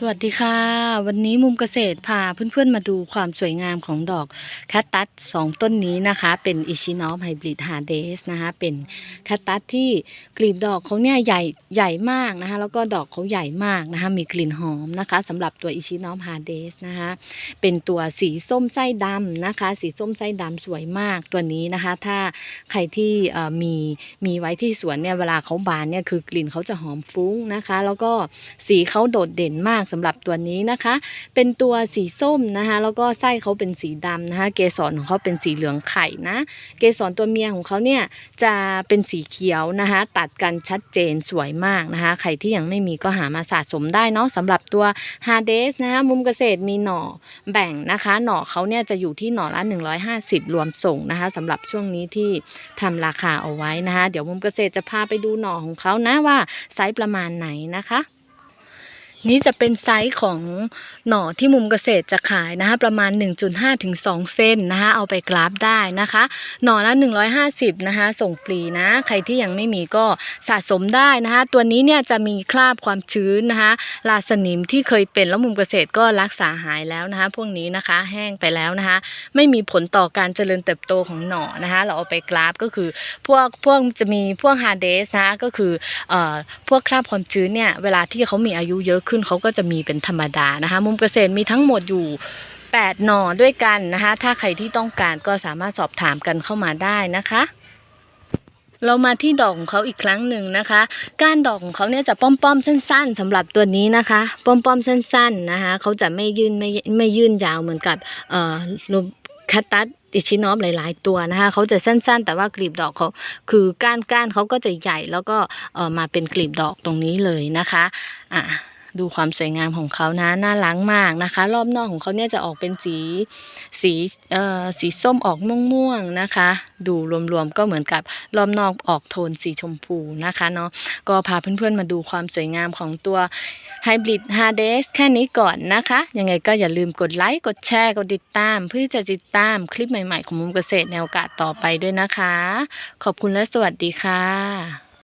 สวัสดีค่ะ วันนี้มุมเกษตรพาเพื่อนๆมาดูความสวยงามของดอกแคตตัสสองต้นนี้นะคะ เป็นอิชิโนอฟไฮบริดฮาเดสนะคะ เป็นแคตตัสที่กลีบดอกเขาเนี่ยใหญ่ใหญ่มากนะคะ แล้วก็ดอกเขาใหญ่มากนะคะ มีกลิ่นหอมนะคะสำหรับตัวอิชิโนอฟฮาเดสนะคะ เป็นตัวสีส้มไส้ดำนะคะ สีส้มไส้ดำสวยมากตัวนี้นะคะ ถ้าใครที่มีมีไว้ที่สวนเนี่ยเวลาเขาบานเนี่ยคือกลิ่นเขาจะหอมฟุ้งนะคะ แล้วก็สีเขาโดดเด่นมากสำหรับตัวนี้นะคะ เป็นตัวสีส้มนะคะ แล้วก็ไส้เขาเป็นสีดำนะคะ เกสรของเขาเป็นสีเหลืองไข่นะ เกสรตัวเมียของเขาเนี่ยจะเป็นสีเขียวนะคะ ตัดกันชัดเจนสวยมากนะคะ ใครที่ยังไม่มีก็หามาสะสมได้เนาะสำหรับตัวฮาเดสนะคะมุมเกษตรมีหน่อแบ่งนะคะ หน่อเขาเนี่ยจะอยู่ที่หน่อละ 150 รวมส่งนะคะสำหรับช่วงนี้ที่ทำราคาเอาไว้นะคะ เดี๋ยวมุมเกษตรจะพาไปดูหน่อของเขานะว่าไซส์ประมาณไหนนะคะ นี่จะเป็นไซส์ของหน่อที่มุมเกษตรจะขายนะคะ ประมาณ 1.5ถึง2เซนนะคะ เอาไปกราฟได้นะคะ หน่อละ 150 นะคะ ส่งฟรีนะ ใครที่ยังไม่มีก็สะสมได้นะคะ ตัวนี้เนี่ยจะมีคราบความชื้นนะคะลาสนิมที่เคยเป็นแล้วมุมเกษตรก็รักษาหายแล้วนะคะ พวกนี้นะคะ แห้งไปแล้วนะคะ ไม่มีผลต่อการเจริญเติบโตของหน่อนะคะ เราเอาไปกราฟก็คือพวกพวกจะมีพวกฮาเดสนะก็คือเอ่อพวกคราบความชื้นเนี่ยเวลาที่เขามีอายุเยอะขึ้นเขาก็จะมีเป็นธรรมดานะคะ มุมเกษตรมีทั้งหมดอยู่8หน่อด้วยกันนะคะ ถ้าใครที่ต้องการก็สามารถสอบถามกันเข้ามาได้นะคะ เรามาที่ดอกของเขาอีกครั้งหนึ่งนะคะ ก้านดอกของเขาเนี่ยจะป้อมๆสั้น ๆสำหรับตัวนี้นะคะ ป้อมๆสั้น ๆนะคะ เขาจะไม่ยื่นไม่ไม่ยื่นยาวเหมือนกับเอ่อลูคัตตัสอิชินอฟหลาย ๆ ตัวนะคะเขาจะสั้น ๆ แต่ว่ากลีบดอกเขาคือก้านก้านเขาก็จะใหญ่แล้วก็เอ่อมาเป็นกลีบดอกตรงนี้เลยนะคะ อะ ดูความสวยงามของเขานะน่ารักมากนะคะ รอบนอกของเขาเนี่ยจะออกเป็นสีสีเอ่อสีส้มออกม่วงๆนะคะ ดูรวมๆก็เหมือนกับรอบนอกออกโทนสีชมพูนะคะเนาะก็พาเพื่อนๆมาดูความสวยงามของตัวไฮบริดฮาเดสแค่นี้ก่อนนะคะ ยังไงก็อย่าลืมกดไลค์กดแชร์กดติดตาม เพื่อจะติดตามคลิปใหม่ๆ ของมุมเกษตรในโอกาสต่อไปด้วยนะคะ ขอบคุณและสวัสดีค่ะ